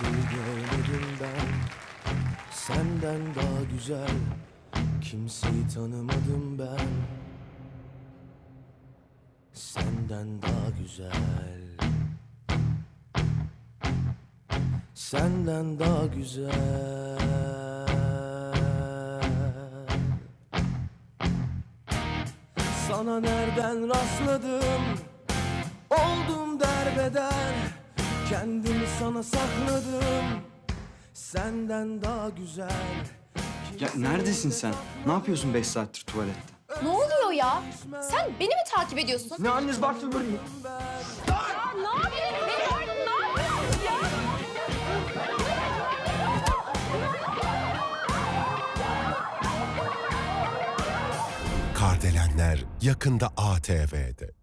Seni görmedim ben. Senden daha güzel Kimseyi tanımadım ben. Senden daha güzel. Senden daha güzel. Sana nereden rastladım? Oldum derbeder. Kendimi sana sakladım Senden daha güzel Ya neredesin sen? Ne yapıyorsun beş saattir tuvalette? Ne oluyor ya? Sen beni mi takip ediyorsun? Ne anneniz var böyle? Ne yapıyorsun? Beni ne yapıyorsun ya? Kardelenler yakında ATV'de.